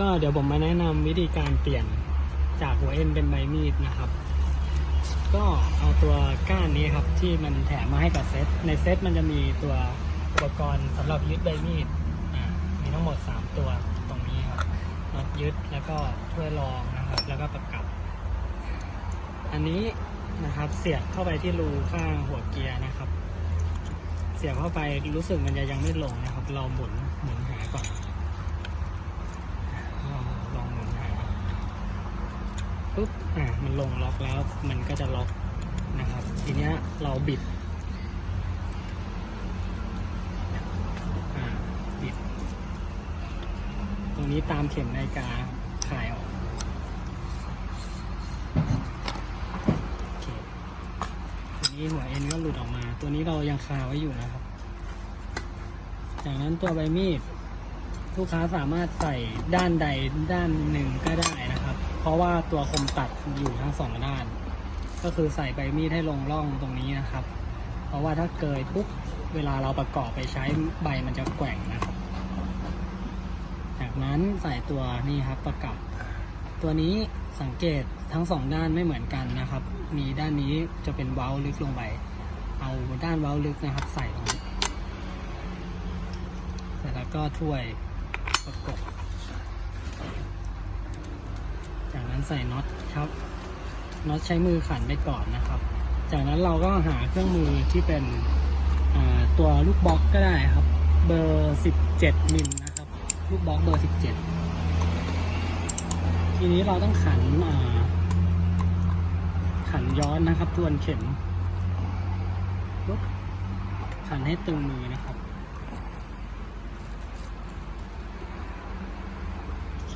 ก็เดี๋ยวผมมาแนะนำวิธีการเปลี่ยนจากหัวเอ็นเป็นใบมีดนะครับ ก็เอาตัวก้านนี้ครับที่มันแถมมาให้กับเซตในเซตมันจะมีตัวอุปกรณ์สำหรับยึดใบมีดมีทั้งหมด 3 ตัวตรงนี้ครับน็อตยึดแล้วก็ถ้วยรองนะครับ แล้วก็ประกับ อันนี้นะครับเสียบเข้าไปที่รูข้างหัวเกียร์นะครับ เสียบเข้าไปรู้สึกมันจะยังไม่ลงนะครับ เราหมุนหมุนหาก่อนลองลองหมุนหา ปุ๊บอ่ามันลงล็อกแล้วมันก็จะล็อกนะครับ ทีเนี้ยเราบิดบิด ตรงนี้ตามเข็มนาฬิกาคลายออกทีนี้หัวเอ็นก็หลุดออกมา ตัวนี้เรายังคาไว้อยู่นะครับ จากนั้นตัวใบมีดลูกค้าสามารถใส่ด้านใดด้านหนึ่งก็ได้นะ รับเพราะว่าตัวคมตัดอยู่ทั้งสองด้าน ก็คือใส่ใบมีดให้ลงร่องตรงนี้นะครับ เพราะว่าถ้าเกยปุ๊บเวลาเราประกอบไปใช้ใบมันจะแกว่งนะครับ จากนั้นใส่ตัวนี่ครับประกับ ตัวนี้สังเกตทั้งสองด้านไม่เหมือนกันนะครับ มีด้านนี้จะเป็นเว้าลึกลงไป เอาด้านเว้าลึกนะครับ ใส่ตรงเสร็จแล้วก็ถ้วยประกบ จากนั้นใส่น็อตครับน็อตใช้มือขันไปก่อนนะครับ จากนั้นเราก็หาเครื่องมือที่เป็นตัวลูกบล็อกก็ได้ครับ เบอร์ 17มิลนะครับ ลูกบล็อกเบอร์ 17 ทีนี้เราต้องขันขันย้อนนะครับทวนเข็มปุ๊บขันให้ตึงมือนะครับโอเค